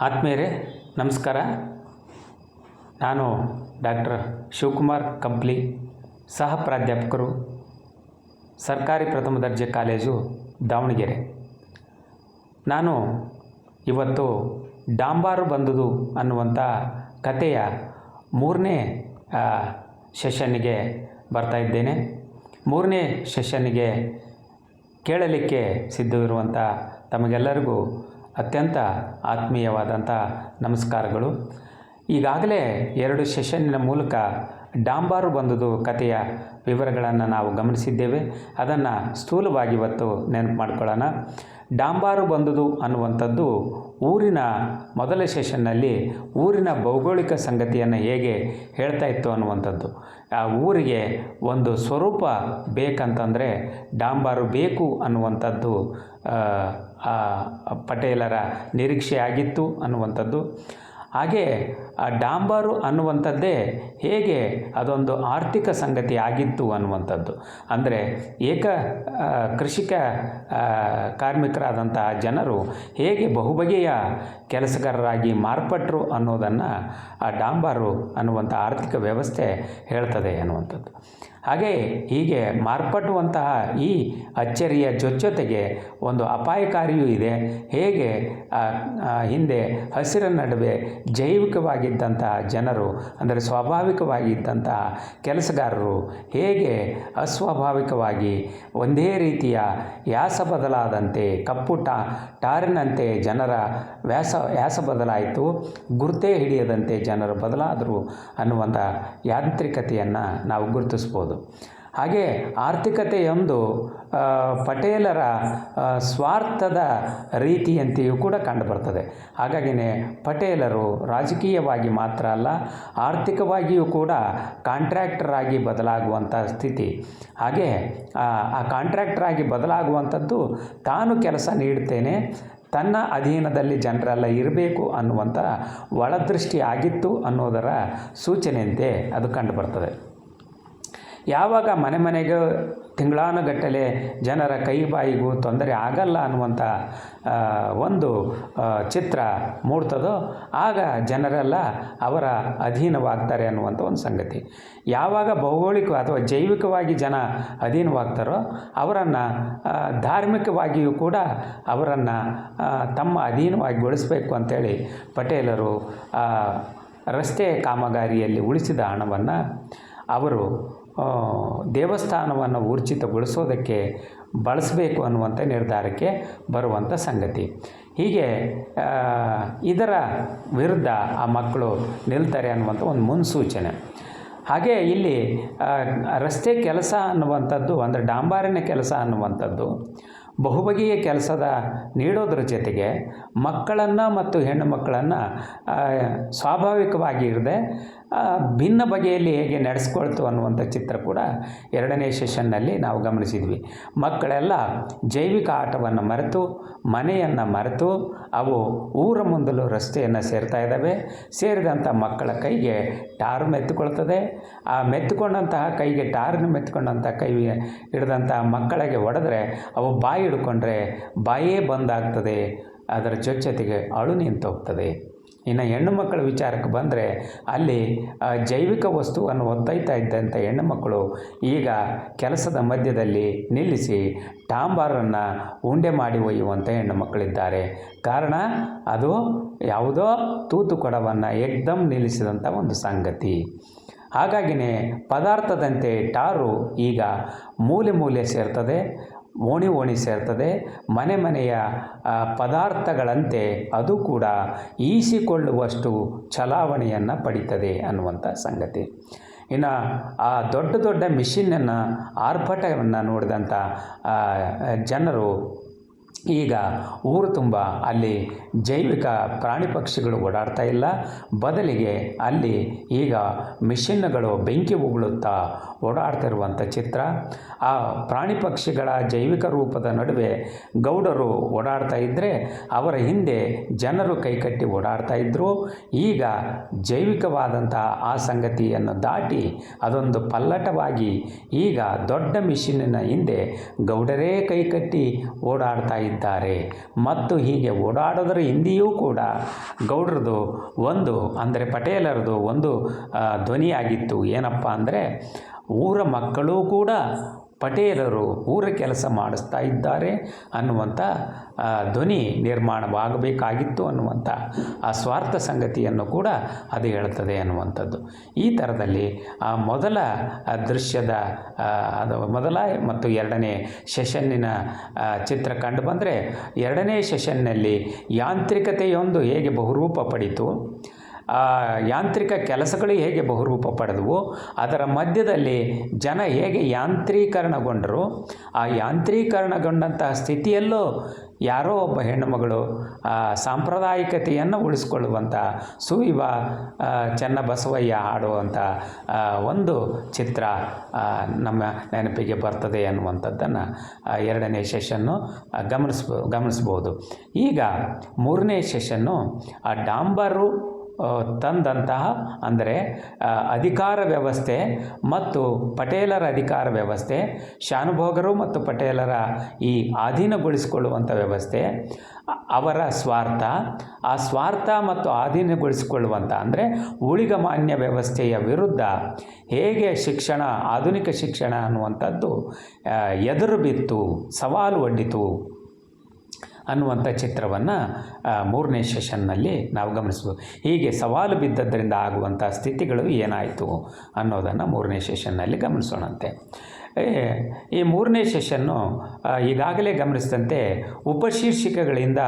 ಆತ್ಮೀಯರೇ, ನಮಸ್ಕಾರ. ನಾನು ಡಾಕ್ಟರ್ ಶಿವಕುಮಾರ್ ಕಂಪ್ಲಿ, ಸಹ ಪ್ರಾಧ್ಯಾಪಕರು, ಸರ್ಕಾರಿ ಪ್ರಥಮ ದರ್ಜೆ ಕಾಲೇಜು ದಾವಣಗೆರೆ. ನಾನು ಇವತ್ತು ಡಾಂಬಾರು ಬಂದುದು ಅನ್ನುವಂಥ ಕಥೆಯ ಮೂರನೇ ಸೆಷನ್ನಿಗೆ ಬರ್ತಾ ಇದ್ದೇನೆ. ಮೂರನೇ ಸೆಷನ್ನಿಗೆ ಕೇಳಲಿಕ್ಕೆ ಸಿದ್ಧವಿರುವಂಥ ತಮಗೆಲ್ಲರಿಗೂ ಅತ್ಯಂತ ಆತ್ಮೀಯವಾದಂಥ ನಮಸ್ಕಾರಗಳು. ಈಗಾಗಲೇ ಎರಡು ಸೆಷನ್ನಿನ ಮೂಲಕ ಡಾಂಬಾರು ಬಂದುದು ಕಥೆಯ ವಿವರಗಳನ್ನು ನಾವು ಗಮನಿಸಿದ್ದೇವೆ. ಅದನ್ನು ಸ್ಥೂಲವಾಗಿ ಇವತ್ತು ನೆನಪು ಮಾಡ್ಕೊಳ್ಳೋಣ. ಡಾಂಬಾರು ಬಂದುದು ಅನ್ನುವಂಥದ್ದು ಊರಿನ ಮೊದಲ ಸೆಷನ್ನಲ್ಲಿ ಊರಿನ ಭೌಗೋಳಿಕ ಸಂಗತಿಯನ್ನು ಹೇಗೆ ಹೇಳ್ತಾ ಇತ್ತು ಅನ್ನುವಂಥದ್ದು. ಆ ಊರಿಗೆ ಒಂದು ಸ್ವರೂಪ ಬೇಕಂತಂದರೆ ಡಾಂಬಾರು ಬೇಕು ಅನ್ನುವಂಥದ್ದು ಪಟೇಲರ ನಿರೀಕ್ಷೆ ಆಗಿತ್ತು ಅನ್ನುವಂಥದ್ದು. ಹಾಗೆ, ಆ, ಡಾಂಬರು ಅನ್ನುವಂಥದ್ದೇ ಹೇಗೆ ಅದೊಂದು ಆರ್ಥಿಕ ಸಂಗತಿ ಆಗಿತ್ತು ಅನ್ನುವಂಥದ್ದು. ಅಂದರೆ ಏಕ ಕೃಷಿಕ ಕಾರ್ಮಿಕರಾದಂತಹ ಜನರು ಹೇಗೆ ಬಹುಬಗೆಯ ಕೆಲಸಗಾರರಾಗಿ ಮಾರ್ಪಟ್ಟರು ಅನ್ನೋದನ್ನು ಆ ಡಾಂಬಾರು ಅನ್ನುವಂಥ ಆರ್ಥಿಕ ವ್ಯವಸ್ಥೆ ಹೇಳ್ತದೆ ಅನ್ನುವಂಥದ್ದು. ಹಾಗೆ ಹೀಗೆ ಮಾರ್ಪಟ್ಟುವಂತಹ ಈ ಅಚ್ಚರಿಯ ಜೊಚ್ಚೊತೆಗೆ ಒಂದು ಅಪಾಯಕಾರಿಯೂ ಇದೆ. ಹೇಗೆ? ಹಿಂದೆ ಹಸಿರ ನಡುವೆ ಜೈವಿಕವಾಗಿದ್ದಂತಹ ಜನರು, ಅಂದರೆ ಸ್ವಾಭಾವಿಕವಾಗಿದ್ದಂತಹ ಕೆಲಸಗಾರರು ಹೇಗೆ ಅಸ್ವಾಭಾವಿಕವಾಗಿ ಒಂದೇ ರೀತಿಯ ಯಾಸ ಬದಲಾದಂತೆ ಕಪ್ಪು ಟಾ ಟಾರಿನಂತೆ ಜನರ ವ್ಯಾಸ ವ್ಯಾಸ ಬದಲಾಯಿತು, ಗುರುತೇ ಹಿಡಿಯದಂತೆ ಜನರು ಬದಲಾದರು ಅನ್ನುವಂಥ ಯಾಂತ್ರಿಕತೆಯನ್ನು ನಾವು ಗುರುತಿಸ್ಬೋದು. ಹಾಗೆ ಆರ್ಥಿಕತೆ ಆರ್ಥಿಕತೆಯೊಂದು ಪಟೇಲರ ಸ್ವಾರ್ಥದ ರೀತಿಯಂತೆಯೂ ಕೂಡ ಕಂಡುಬರ್ತದೆ. ಹಾಗಾಗಿಯೇ ಪಟೇಲರು ರಾಜಕೀಯವಾಗಿ ಮಾತ್ರ ಅಲ್ಲ, ಆರ್ಥಿಕವಾಗಿಯೂ ಕೂಡ ಕಾಂಟ್ರಾಕ್ಟರ್ ಆಗಿ ಬದಲಾಗುವಂಥ ಸ್ಥಿತಿ. ಹಾಗೆ, ಆ ಕಾಂಟ್ರಾಕ್ಟರ್ ಆಗಿ ಬದಲಾಗುವಂಥದ್ದು ತಾನು ಕೆಲಸ ನೀಡ್ತೇನೆ ತನ್ನ ಅಧೀನದಲ್ಲಿ ಜನರೆಲ್ಲ ಇರಬೇಕು ಅನ್ನುವಂಥ ಒಳದೃಷ್ಟಿ ಆಗಿತ್ತು ಅನ್ನೋದರ ಸೂಚನೆಯಂತೆ ಅದು ಕಂಡುಬರ್ತದೆ. ಯಾವಾಗ ಮನೆ ಮನೆಗೆ ತಿಂಗಳಾನುಗಟ್ಟಲೆ ಜನರ ಕೈ ಬಾಯಿಗೂ ತೊಂದರೆ ಆಗಲ್ಲ ಅನ್ನುವಂಥ ಒಂದು ಚಿತ್ರ ಮೂಡ್ತದೋ, ಆಗ ಜನರೆಲ್ಲ ಅವರ ಅಧೀನವಾಗ್ತಾರೆ ಅನ್ನುವಂಥ ಒಂದು ಸಂಗತಿ. ಯಾವಾಗ ಭೌಗೋಳಿಕ ಅಥವಾ ಜೈವಿಕವಾಗಿ ಜನ ಅಧೀನವಾಗ್ತಾರೋ, ಅವರನ್ನು ಧಾರ್ಮಿಕವಾಗಿಯೂ ಕೂಡ ಅವರನ್ನು ತಮ್ಮ ಅಧೀನವಾಗಿ ಗೊಳಿಸಬೇಕು ಅಂಥೇಳಿ ಪಟೇಲರು ರಸ್ತೆ ಕಾಮಗಾರಿಯಲ್ಲಿ ಉಳಿಸಿದ ಹಣವನ್ನು ಅವರು ದೇವಸ್ಥಾನವನ್ನು ಊರ್ಜಿತಗೊಳಿಸೋದಕ್ಕೆ ಬಳಸಬೇಕು ಅನ್ನುವಂಥ ನಿರ್ಧಾರಕ್ಕೆ ಬರುವಂಥ ಸಂಗತಿ. ಹೀಗೆ ಇದರ ವಿರುದ್ಧ ಆ ಮಕ್ಕಳು ನಿಲ್ತಾರೆ ಅನ್ನುವಂಥ ಒಂದು ಮುನ್ಸೂಚನೆ. ಹಾಗೆ ಇಲ್ಲಿ ರಸ್ತೆ ಕೆಲಸ ಅನ್ನುವಂಥದ್ದು, ಅಂದರೆ ಡಾಂಬಾರಿನ ಕೆಲಸ ಅನ್ನುವಂಥದ್ದು, ಬಹುಬಗೆಯ ಕೆಲಸದ ನೀಡೋದ್ರ ಜೊತೆಗೆ ಮಕ್ಕಳನ್ನು ಮತ್ತು ಹೆಣ್ಣು ಮಕ್ಕಳನ್ನು ಸ್ವಾಭಾವಿಕವಾಗಿ ಇರದೆ ಭಿನ್ನ ಬಗೆಯಲ್ಲಿ ಹೇಗೆ ನಡೆಸ್ಕೊಳ್ತು ಅನ್ನುವಂಥ ಚಿತ್ರ ಕೂಡ ಎರಡನೇ ಸೆಷನ್ನಲ್ಲಿ ನಾವು ಗಮನಿಸಿದ್ವಿ. ಮಕ್ಕಳೆಲ್ಲ ಜೈವಿಕ ಆಟವನ್ನು ಮರೆತು, ಮನೆಯನ್ನು ಮರೆತು, ಅವು ಊರ ಮುಂದಲು ರಸ್ತೆಯನ್ನು ಸೇರ್ತಾ ಇದ್ದಾವೆ. ಸೇರಿದಂಥ ಮಕ್ಕಳ ಕೈಗೆ ಟಾರ್ ಮೆತ್ತುಕೊಳ್ತದೆ. ಆ ಮೆತ್ತುಕೊಂಡಂತಹ ಕೈಗೆ ಟಾರ್ನ ಮೆತ್ತುಕೊಂಡಂಥ ಕೈ ಹಿಡಿದಂಥ ಮಕ್ಕಳಿಗೆ ಹೊಡೆದ್ರೆ ಅವು ಬಾಯಿ ಹಿಡ್ಕೊಂಡ್ರೆ ಬಾಯೇ ಬಂದಾಗ್ತದೆ. ಅದರ ಜೊತೆಗೆ ಅಳು ನಿಂತು ಹೋಗ್ತದೆ ಇನ್ನು ಹೆಣ್ಣು ಮಕ್ಕಳ ವಿಚಾರಕ್ಕೆ ಬಂದರೆ ಅಲ್ಲಿ ಜೈವಿಕ ವಸ್ತುವನ್ನು ಒತ್ತೈತಾ ಇದ್ದಂಥ ಹೆಣ್ಣು ಮಕ್ಕಳು ಈಗ ಕೆಲಸದ ಮಧ್ಯದಲ್ಲಿ ನಿಲ್ಲಿಸಿ ಟಾಂಬಾರನ್ನು ಉಂಡೆ ಮಾಡಿ ಒಯ್ಯುವಂಥ ಹೆಣ್ಣು ಮಕ್ಕಳಿದ್ದಾರೆ. ಕಾರಣ ಅದು ಯಾವುದೋ ತೂತು ಕೊಡವನ್ನು ಎಕ್ದಮ್ ನಿಲ್ಲಿಸಿದಂಥ ಒಂದು ಸಂಗತಿ. ಹಾಗಾಗಿಯೇ ಪದಾರ್ಥದಂತೆ ಟಾರು ಈಗ ಮೂಲೆ ಮೂಲೆ ಸೇರ್ತದೆ. ಓಣಿ ಓಣಿ ಸೇರ್ತದೆ. ಮನೆ ಮನೆಯ ಪದಾರ್ಥಗಳಂತೆ ಅದು ಕೂಡ ಈಸಿಕೊಳ್ಳುವಷ್ಟು ಚಲಾವಣೆಯನ್ನು ಪಡೀತದೆ ಅನ್ನುವಂಥ ಸಂಗತಿ. ಇನ್ನು ಆ ದೊಡ್ಡ ದೊಡ್ಡ ಮಿಷಿನನ್ನು, ಆರ್ಭಟವನ್ನು ನೋಡಿದಂಥ ಜನರು ಈಗ ಊರು ತುಂಬ ಅಲ್ಲಿ ಜೈವಿಕ ಪ್ರಾಣಿ ಪಕ್ಷಿಗಳು ಓಡಾಡ್ತಾ ಇಲ್ಲ. ಬದಲಿಗೆ ಅಲ್ಲಿ ಈಗ ಮಿಷಿನ್ಗಳು ಬೆಂಕಿ ಉಗುಳುತ್ತಾ ಓಡಾಡ್ತಿರುವಂಥ ಚಿತ್ರ. ಆ ಪ್ರಾಣಿ ಪಕ್ಷಿಗಳ ಜೈವಿಕ ರೂಪದ ನಡುವೆ ಗೌಡರು ಓಡಾಡ್ತಾ ಇದ್ದರೆ ಅವರ ಹಿಂದೆ ಜನರು ಕೈಕಟ್ಟಿ ಓಡಾಡ್ತಾ ಇದ್ದರು ಈಗ ಜೈವಿಕವಾದಂತಹ ಆ ಸಂಗತಿಯನ್ನು ದಾಟಿ ಅದೊಂದು ಪಲ್ಲಟವಾಗಿ ಈಗ ದೊಡ್ಡ ಮಿಷಿನ್ನಿನ ಹಿಂದೆ ಗೌಡರೇ ಕೈಕಟ್ಟಿ ಓಡಾಡ್ತಾ ಇದ್ದಾರೆ. ಮತ್ತು ಹೀಗೆ ಓಡಾಡೋದ್ರ ಹಿಂದೆಯೂ ಕೂಡ ಗೌಡ್ರದ್ದು ಒಂದು ಅಂದರೆ ಪಟೇಲರದು ಒಂದು ಧ್ವನಿಯಾಗಿತ್ತು. ಏನಪ್ಪ ಅಂದರೆ ಊರ ಮಕ್ಕಳು ಕೂಡ ಪಟೇಲರು ಊರ ಕೆಲಸ ಮಾಡಿಸ್ತಾ ಇದ್ದಾರೆ ಅನ್ನುವಂಥ ಧ್ವನಿ ನಿರ್ಮಾಣವಾಗಬೇಕಾಗಿತ್ತು ಅನ್ನುವಂಥ, ಆ ಸ್ವಾರ್ಥ ಸಂಗತಿಯನ್ನು ಕೂಡ ಅದು ಹೇಳ್ತದೆ ಅನ್ನುವಂಥದ್ದು. ಈ ಥರದಲ್ಲಿ, ಆ ಮೊದಲ ದೃಶ್ಯದ ಅದು ಮೊದಲ ಮತ್ತು ಎರಡನೇ ಸೆಷನ್ನಿನ ಚಿತ್ರ ಕಂಡು ಬಂದರೆ ಎರಡನೇ ಸೆಷನ್ನಲ್ಲಿ ಯಾಂತ್ರಿಕತೆಯೊಂದು ಹೇಗೆ ಬಹುರೂಪ ಪಡಿತು ಆ ಯಾಂತ್ರಿಕ ಕೆಲಸಗಳು ಹೇಗೆ ಬಹುರೂಪ ಪಡೆದವು, ಅದರ ಮಧ್ಯದಲ್ಲಿ ಜನ ಹೇಗೆ ಯಾಂತ್ರೀಕರಣಗೊಂಡರು, ಆ ಯಾಂತ್ರೀಕರಣಗೊಂಡಂತಹ ಸ್ಥಿತಿಯಲ್ಲೂ ಯಾರೋ ಒಬ್ಬ ಹೆಣ್ಣುಮಗಳು ಸಾಂಪ್ರದಾಯಿಕತೆಯನ್ನು ಉಳಿಸ್ಕೊಳ್ಳುವಂಥ ಸುವಿವ ಚೆನ್ನಬಸವಯ್ಯ ಆಡುವಂಥ ಒಂದು ಚಿತ್ರ ನಮ್ಮ ನೆನಪಿಗೆ ಬರ್ತದೆ ಅನ್ನುವಂಥದ್ದನ್ನು ಎರಡನೇ ಸೆಷನ್ನು ಗಮನಿಸ್ಬೋ, ಗಮನಿಸ್ಬೋದು. ಈಗ ಮೂರನೇ ಸೆಷನ್ನು ಆ ಡಾಂಬರು ತಂದಂತಹ ಅಂದರೆ ಅಧಿಕಾರ ವ್ಯವಸ್ಥೆ ಮತ್ತು ಪಟೇಲರ ಅಧಿಕಾರ ವ್ಯವಸ್ಥೆ, ಶಾನುಭೋಗರು ಮತ್ತು ಪಟೇಲರ ಈ ಆಧೀನಗೊಳಿಸಿಕೊಳ್ಳುವಂಥ ವ್ಯವಸ್ಥೆ, ಅವರ ಸ್ವಾರ್ಥ, ಆ ಸ್ವಾರ್ಥ ಮತ್ತು ಆಧೀನಗೊಳಿಸಿಕೊಳ್ಳುವಂಥ ಅಂದರೆ ಉಳಿಗಮಾನ್ಯ ವ್ಯವಸ್ಥೆಯ ವಿರುದ್ಧ ಹೇಗೆ ಶಿಕ್ಷಣ, ಆಧುನಿಕ ಶಿಕ್ಷಣ ಅನ್ನುವಂಥದ್ದು ಎದುರು ಬಿತ್ತು, ಸವಾಲು ಒಡ್ಡಿತು. ಅನ್ನುವಂಥ ಚಿತ್ರವನ್ನು ಮೂರನೇ ಸೆಷನ್ನಲ್ಲಿ ನಾವು ಗಮನಿಸ್ಬೋದು. ಹೀಗೆ ಸವಾಲು ಬಿದ್ದದ್ದರಿಂದ ಆಗುವಂಥ ಸ್ಥಿತಿಗಳು ಏನಾಯಿತು ಅನ್ನೋದನ್ನು ಮೂರನೇ ಸೆಷನ್ನಲ್ಲಿ ಗಮನಿಸೋಣಂತೆ. ಈ ಮೂರನೇ ಸೆಷನ್ನು ಈಗಾಗಲೇ ಗಮನಿಸಿದಂತೆ ಉಪಶೀರ್ಷಿಕೆಗಳಿಂದ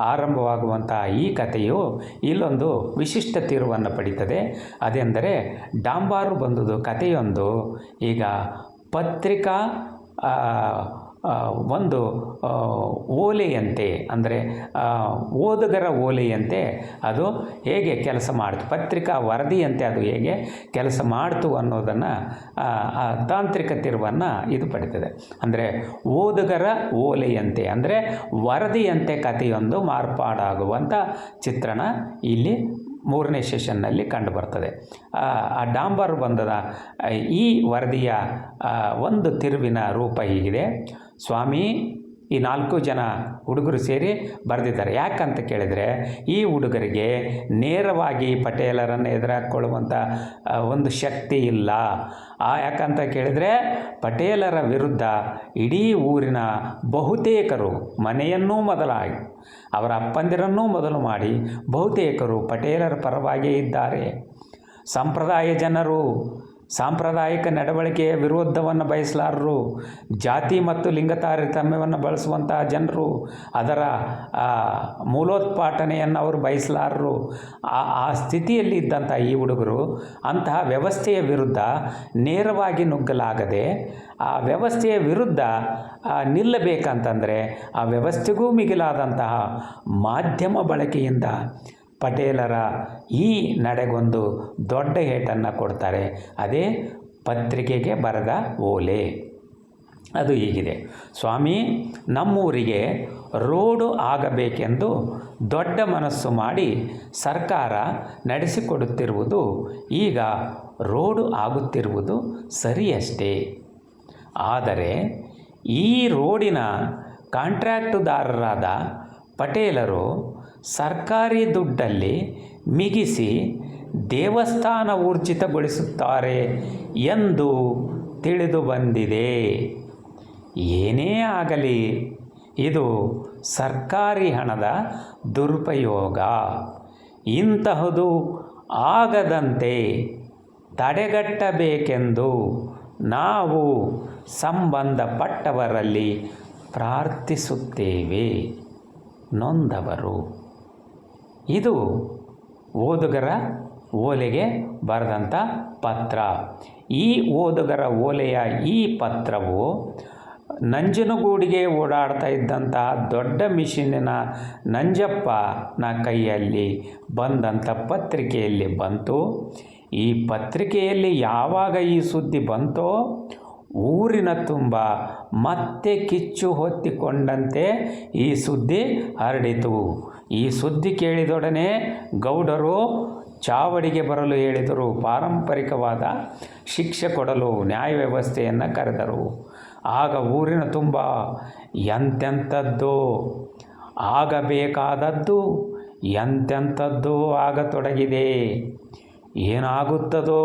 ಆರಂಭವಾಗುವಂಥ ಈ ಕಥೆಯು ಇಲ್ಲೊಂದು ವಿಶಿಷ್ಟ ತೀರುವನ್ನು ಪಡೀತದೆ. ಅದೆಂದರೆ ಡಾಂಬಾರು ಬಂದುದು ಕಥೆಯೊಂದು ಈಗ ಪತ್ರಿಕಾ ಒಂದು ಓಲೆಯಂತೆ, ಅಂದರೆ ಓದುಗರ ಓಲೆಯಂತೆ ಅದು ಹೇಗೆ ಕೆಲಸ ಮಾಡ್ತು, ಪತ್ರಿಕಾ ವರದಿಯಂತೆ ಅದು ಹೇಗೆ ಕೆಲಸ ಮಾಡ್ತು ಅನ್ನೋದನ್ನು ತಾಂತ್ರಿಕ ತಿರುವನ್ನು ಇದು ಪಡಿತದೆ. ಅಂದರೆ, ಓದುಗರ ಓಲೆಯಂತೆ, ಅಂದರೆ, ವರದಿಯಂತೆ ಕಥೆಯೊಂದು ಮಾರ್ಪಾಡಾಗುವಂಥ ಚಿತ್ರಣ ಇಲ್ಲಿ ಮೂರನೇ ಸೆಷನ್ನಲ್ಲಿ ಕಂಡುಬರ್ತದೆ. ಆ ಆ ಡಾಂಬರ್ ಬಂದದ, ಈ ವರದಿಯ ಒಂದು ತಿರುವಿನ ರೂಪ ಹೀಗಿದೆ. ಸ್ವಾಮಿ, ಈ ನಾಲ್ಕು ಜನ ಹುಡುಗರು ಸೇರಿ ಬರೆದಿದ್ದಾರೆ. ಯಾಕಂತ ಕೇಳಿದರೆ, ಈ ಹುಡುಗರಿಗೆ ನೇರವಾಗಿ ಪಟೇಲರನ್ನು ಎದುರಾಕೊಳ್ಳುವಂಥ ಒಂದು ಶಕ್ತಿ ಇಲ್ಲ. ಆ, ಯಾಕಂತ ಕೇಳಿದರೆ, ಪಟೇಲರ ವಿರುದ್ಧ ಇಡೀ ಊರಿನ ಬಹುತೇಕರು ಮನೆಯನ್ನೂ ಮೊದಲಾಗಿ, ಅವರ ಅಪ್ಪಂದಿರನ್ನೂ ಮೊದಲು ಮಾಡಿ ಬಹುತೇಕರು ಪಟೇಲರ ಪರವಾಗಿಯೇ ಇದ್ದಾರೆ. ಸಂಪ್ರದಾಯ ಜನರು ಸಾಂಪ್ರದಾಯಿಕ ನಡವಳಿಕೆಯ ವಿರೋಧವನ್ನು ಬಯಸಲಾರರು. ಜಾತಿ ಮತ್ತು ಲಿಂಗ ತಾರತಮ್ಯವನ್ನು ಬಳಸುವಂತಹ ಜನರು, ಅದರ ಮೂಲೋತ್ಪಾಟನೆಯನ್ನು ಅವರು ಬಯಸಲಾರರು. ಆ ಆ ಸ್ಥಿತಿಯಲ್ಲಿ ಇದ್ದಂಥ ಈ ಹುಡುಗರು ಅಂತಹ ವ್ಯವಸ್ಥೆಯ ವಿರುದ್ಧ ನೇರವಾಗಿ ನುಗ್ಗಲಾಗದೆ, ಆ ವ್ಯವಸ್ಥೆಯ ವಿರುದ್ಧ ನಿಲ್ಲಬೇಕಂತಂದರೆ ಆ ವ್ಯವಸ್ಥೆಗೂ ಮಿಗಿಲಾದಂತಹ ಮಾಧ್ಯಮ ಬಳಕೆಯಿಂದ ಪಟೇಲರ ಈ ನಡೆಗೊಂದು ದೊಡ್ಡ ಏಟನ್ನು ಕೊಡ್ತಾರೆ. ಅದೇ ಪತ್ರಿಕೆಗೆ ಬರೆದ ಓಲೆ. ಅದು ಹೀಗಿದೆ. ಸ್ವಾಮಿ, ನಮ್ಮೂರಿಗೆ ರೋಡು ಆಗಬೇಕೆಂದು ದೊಡ್ಡ ಮನಸ್ಸು ಮಾಡಿ ಸರ್ಕಾರ ನಡೆಸಿಕೊಡುತ್ತಿರುವುದು ಈಗ ರೋಡು ಆಗುತ್ತಿರುವುದು ಸರಿಯಷ್ಟೇ. ಆದರೆ ಈ ರೋಡಿನ ಕಾಂಟ್ರಾಕ್ಟುದಾರರಾದ ಪಟೇಲರು ಸರ್ಕಾರಿ ದುಡ್ಡಲ್ಲಿ ಮಿಗಿಸಿ ದೇವಸ್ಥಾನ ಊರ್ಜಿತಗೊಳಿಸುತ್ತಾರೆ ಎಂದು ತಿಳಿದು ಬಂದಿದೆ. ಏನೇ ಆಗಲಿ, ಇದು ಸರ್ಕಾರಿ ಹಣದ ದುರುಪಯೋಗ. ಇಂತಹದು ಆಗದಂತೆ ತಡೆಗಟ್ಟಬೇಕೆಂದು ನಾವು ಸಂಬಂಧಪಟ್ಟವರಲ್ಲಿ ಪ್ರಾರ್ಥಿಸುತ್ತೇವೆ. ನೊಂದವರು ಇದು ಓದುಗರ ಓಲೆಗೆ ಬರೆದಂಥ ಪತ್ರ. ಈ ಓದುಗರ ಓಲೆಯ ಈ ಪತ್ರವು ನಂಜನಗೂಡಿಗೆ ಓಡಾಡ್ತಾ ಇದ್ದಂತಹ ದೊಡ್ಡ ಮಿಷಿನಿನ ನಂಜಪ್ಪನ ಕೈಯಲ್ಲಿ ಬಂದಂಥ ಪತ್ರಿಕೆಯಲ್ಲಿ ಬಂತು. ಈ ಪತ್ರಿಕೆಯಲ್ಲಿ ಯಾವಾಗ ಈ ಸುದ್ದಿ ಬಂತೋ ಊರಿನ ತುಂಬ ಮತ್ತೆ ಕಿಚ್ಚು ಹೊತ್ತಿಕೊಂಡಂತೆ ಈ ಸುದ್ದಿ ಹರಡಿತು. ಈ ಸುದ್ದಿ ಕೇಳಿದೊಡನೆ ಗೌಡರು ಚಾವಡಿಗೆ ಬರಲು ಹೇಳಿದರು. ಪಾರಂಪರಿಕವಾದ ಶಿಕ್ಷೆ ಕೊಡಲು ನ್ಯಾಯ ವ್ಯವಸ್ಥೆಯನ್ನು ಕರೆದರು. ಆಗ ಊರಿನ ತುಂಬ ಎಂತೆಂಥದ್ದು ಆಗಬೇಕಾದದ್ದು, ಎಂತೆಂಥದ್ದು ಆಗತೊಡಗಿದೆ, ಏನಾಗುತ್ತದೋ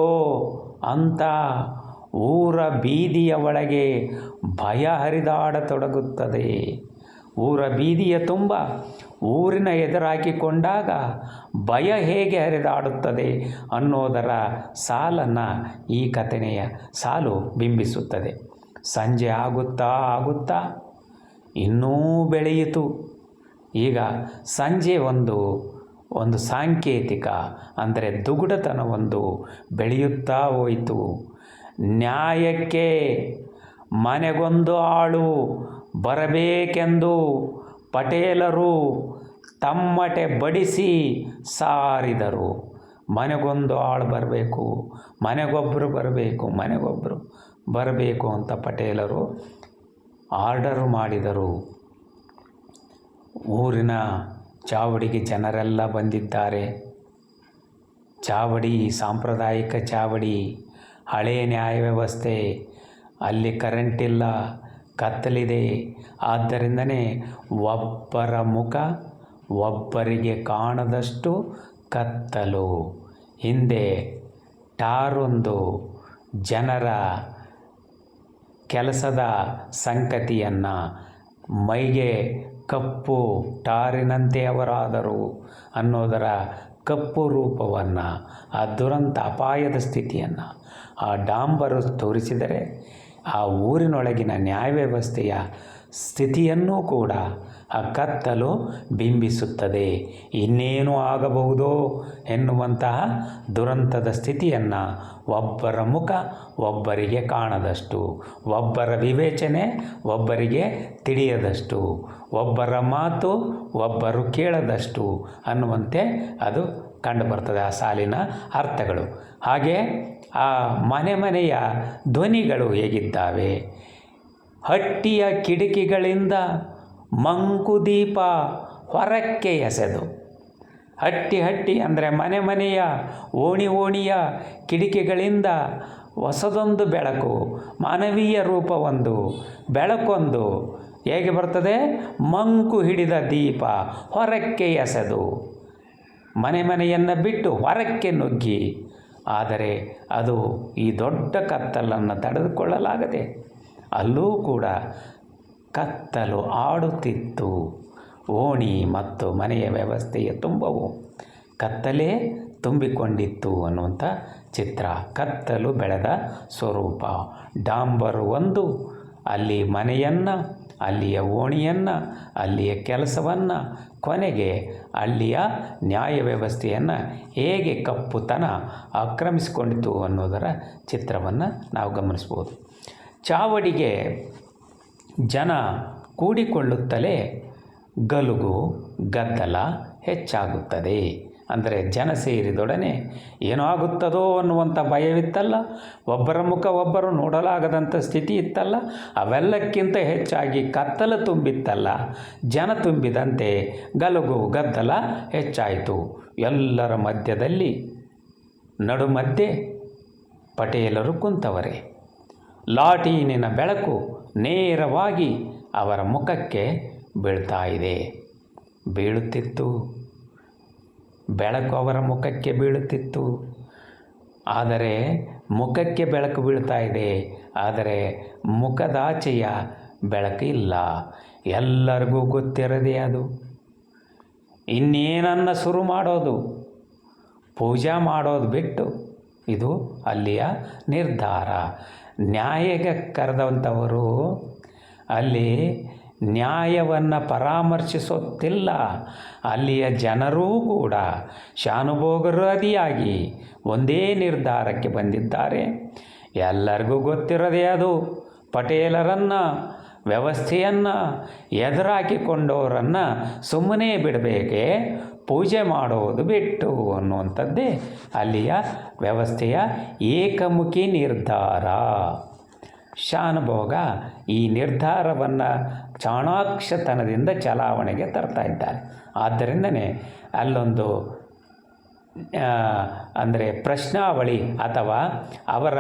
ಅಂತ ಊರ ಬೀದಿಯ ಒಳಗೆ ಭಯ ಹರಿದಾಡತೊಡಗುತ್ತದೆ. ಊರ ಬೀದಿಯ ತುಂಬ ಊರಿನ ಎದುರಾಕಿಕೊಂಡಾಗ ಭಯ ಹೇಗೆ ಹರಿದಾಡುತ್ತದೆ ಅನ್ನೋದರ ಸಾಲನ್ನು ಈ ಕಥನೆಯ ಸಾಲು ಬಿಂಬಿಸುತ್ತದೆ. ಸಂಜೆ ಆಗುತ್ತಾ ಆಗುತ್ತಾ ಇನ್ನೂ ಬೆಳೆಯಿತು. ಈಗ ಸಂಜೆ ಒಂದು ಒಂದು ಸಾಂಕೇತಿಕ, ಅಂದರೆ ದುಗುಡತನ ಒಂದು ಬೆಳೆಯುತ್ತಾ ಹೋಯಿತು. ನ್ಯಾಯಕ್ಕೆ ಮನೆಗೊಂದು ಆಳು ಬರಬೇಕೆಂದು ಪಟೇಲರು ತಮ್ಮಟೆ ಬಡಿಸಿ ಸಾರಿದರು. ಮನೆಗೊಂದು ಆಳು ಬರಬೇಕು ಮನೆಗೊಬ್ಬರು ಬರಬೇಕು ಮನೆಗೊಬ್ಬರು ಬರಬೇಕು ಅಂತ ಪಟೇಲರು ಆರ್ಡರ್ ಮಾಡಿದರು. ಊರಿನ ಚಾವಡಿಗೆ ಜನರೆಲ್ಲ ಬಂದಿದ್ದಾರೆ. ಚಾವಡಿ, ಸಾಂಪ್ರದಾಯಿಕ ಚಾವಡಿ, ಹಳೆಯ ನ್ಯಾಯ ವ್ಯವಸ್ಥೆ, ಅಲ್ಲಿ ಕರೆಂಟ್ ಇಲ್ಲ, ಕತ್ತಲಿದೆ ಆದ್ದರಿಂದನೇ ಒಬ್ಬರ ಮುಖ ಒಬ್ಬರಿಗೆ ಕಾಣದಷ್ಟು ಕತ್ತಲು. ಹಿಂದೆ ಟಾರೊಂದು ಜನರ ಕೆಲಸದ ಸಂಗತಿಯನ್ನು ಮೈಗೆ ಕಪ್ಪು ಟಾರಿನಂತೆ ಅವರಾದರು ಅನ್ನೋದರ ಕಪ್ಪು ರೂಪವನ್ನು, ಆ ದುರಂತ ಅಪಾಯದ ಸ್ಥಿತಿಯನ್ನು, ಆ ಡಾಂಬರು ತೋರಿಸಿದರೆ ಆ ಊರಿನೊಳಗಿನ ನ್ಯಾಯ ವ್ಯವಸ್ಥೆಯ ಸ್ಥಿತಿಯನ್ನೂ ಕೂಡ ಆ ಕತ್ತಲು ಬಿಂಬಿಸುತ್ತದೆ. ಇನ್ನೇನು ಆಗಬಹುದೋ ಎನ್ನುವಂತಹ ದುರಂತದ ಸ್ಥಿತಿಯನ್ನು ಒಬ್ಬರ ಮುಖ ಒಬ್ಬರಿಗೆ ಕಾಣದಷ್ಟು, ಒಬ್ಬರ ವಿವೇಚನೆ ಒಬ್ಬರಿಗೆ ತಿಳಿಯದಷ್ಟು, ಒಬ್ಬರ ಮಾತು ಒಬ್ಬರು ಕೇಳದಷ್ಟು ಅನ್ನುವಂತೆ ಅದು ಕಂಡುಬರ್ತದೆ ಆ ಸಾಲಿನ ಅರ್ಥಗಳು. ಹಾಗೆ ಆ ಮನೆ ಮನೆಯ ಧ್ವನಿಗಳು ಹೇಗಿದ್ದಾವೆ? ಹಟ್ಟಿಯ ಕಿಟಕಿಗಳಿಂದ ಮಂಕುದೀಪ ಹೊರಕ್ಕೆ ಎಸೆದು, ಹಟ್ಟಿ ಹಟ್ಟಿ ಅಂದರೆ ಮನೆ ಮನೆಯ ಓಣಿ ಓಣಿಯ ಕಿಡಿಕೆಗಳಿಂದ ಹೊಸದೊಂದು ಬೆಳಕು, ಮಾನವೀಯ ರೂಪವೊಂದು ಬೆಳಕೊಂದು. ಹೇಗೆ ಬರ್ತದೆ? ಮಂಕು ಹಿಡಿದ ದೀಪ ಹೊರಕ್ಕೆ ಎಸೆದು, ಮನೆ ಮನೆಯನ್ನು ಬಿಟ್ಟು ಹೊರಕ್ಕೆ ನುಗ್ಗಿ. ಆದರೆ ಅದು ಈ ದೊಡ್ಡ ಕತ್ತಲನ್ನು ತಡೆದುಕೊಳ್ಳಲಾಗದೆ ಅಲ್ಲೂ ಕೂಡ ಕತ್ತಲು ಆಡುತ್ತಿತ್ತು. ಓಣಿ ಮತ್ತು ಮನೆಯ ವ್ಯವಸ್ಥೆಯ ತುಂಬವು. ಕತ್ತಲೇ ತುಂಬಿಕೊಂಡಿತ್ತು ಅನ್ನುವಂಥ ಚಿತ್ರ. ಕತ್ತಲು ಬೆಳೆದ ಸ್ವರೂಪ. ಡಾಂಬರು ಒಂದು. ಅಲ್ಲಿ ಮನೆಯನ್ನು, ಅಲ್ಲಿಯ ಓಣಿಯನ್ನು, ಅಲ್ಲಿಯ ಕೆಲಸವನ್ನು, ಕೊನೆಗೆ ಅಲ್ಲಿಯ ನ್ಯಾಯ ವ್ಯವಸ್ಥೆಯನ್ನು ಹೇಗೆ ಕಪ್ಪುತನ ಆಕ್ರಮಿಸಿಕೊಂಡಿತು ಅನ್ನೋದರ ಚಿತ್ರವನ್ನು ನಾವು ಗಮನಿಸ್ಬೋದು. ಚಾವಡಿಗೆ ಜನ ಕೂಡಿಕೊಳ್ಳುತ್ತಲೇ ಗಲುಗು, ಗದ್ದಲ ಹೆಚ್ಚಾಗುತ್ತದೆ. ಅಂದರೆ ಜನ ಸೇರಿದೊಡನೆ ಏನೋ ಆಗುತ್ತದೋ ಅನ್ನುವಂಥ ಭಯವಿತ್ತಲ್ಲ? ಒಬ್ಬರ ಮುಖ ಒಬ್ಬರು ನೋಡಲಾಗದಂಥ ಸ್ಥಿತಿ ಇತ್ತಲ್ಲ? ಅವೆಲ್ಲಕ್ಕಿಂತ ಹೆಚ್ಚಾಗಿ ಕತ್ತಲು ತುಂಬಿತ್ತಲ್ಲ? ಜನ ತುಂಬಿದಂತೆ ಗಲುಗು, ಗದ್ದಲ ಹೆಚ್ಚಾಯಿತು. ಎಲ್ಲರ ಮಧ್ಯದಲ್ಲಿ ನಡುಮಧ್ಯೆ ಪಟೇಲರು ಕುಂತವರೇ. ಲಾಟೀನಿನ ಬೆಳಕು ನೇರವಾಗಿ ಅವರ ಮುಖಕ್ಕೆ ಬೀಳ್ತಾ ಇದೆ. ಬೀಳುತ್ತಿತ್ತು. ಬೆಳಕು ಅವರ ಮುಖಕ್ಕೆ ಬೀಳುತ್ತಿತ್ತು. ಆದರೆ ಮುಖಕ್ಕೆ ಬೆಳಕು ಬೀಳ್ತಾ ಇದೆ. ಆದರೆ ಮುಖದಾಚೆಯ ಬೆಳಕು ಇಲ್ಲ. ಎಲ್ಲರಿಗೂ ಗೊತ್ತಿರದೆ ಅದು. ಇನ್ನೇನನ್ನು ಶುರು ಮಾಡೋದು? ಪೂಜಾ ಮಾಡೋದು ಬಿಟ್ಟು ಇದು ಅಲ್ಲಿಯ ನಿರ್ಧಾರ. ನ್ಯಾಯಕ್ಕೆ ಕರೆದಂಥವರು ಅಲ್ಲಿ ನ್ಯಾಯವನ್ನು ಪರಾಮರ್ಶಿಸುತ್ತಿಲ್ಲ. ಅಲ್ಲಿಯ ಜನರೂ ಕೂಡ ಶಾನುಭೋಗರಾದಿಯಾಗಿ ಒಂದೇ ನಿರ್ಧಾರಕ್ಕೆ ಬಂದಿದ್ದಾರೆ. ಎಲ್ಲರಿಗೂ ಗೊತ್ತಿರದೇ ಅದು ಪಟೇಲರನ್ನು, ವ್ಯವಸ್ಥೆಯನ್ನು ಎದುರಾಕಿಕೊಂಡವರನ್ನು ಸುಮ್ಮನೆ ಬಿಡಬೇಕೆ? ಪೂಜೆ ಮಾಡುವುದು ಬಿಟ್ಟು ಅನ್ನುವಂಥದ್ದೇ ಅಲ್ಲಿಯ ವ್ಯವಸ್ಥೆಯ ಏಕಮುಖಿ ನಿರ್ಧಾರ. ಶಾನುಭೋಗ ಈ ನಿರ್ಧಾರವನ್ನು ಚಾಣಾಕ್ಷತನದಿಂದ ಚಲಾವಣೆಗೆ ತರ್ತಾ ಇದ್ದಾರೆ. ಆದ್ದರಿಂದನೇ ಅಲ್ಲೊಂದು ಅಂದರೆ ಪ್ರಶ್ನಾವಳಿ ಅಥವಾ ಅವರ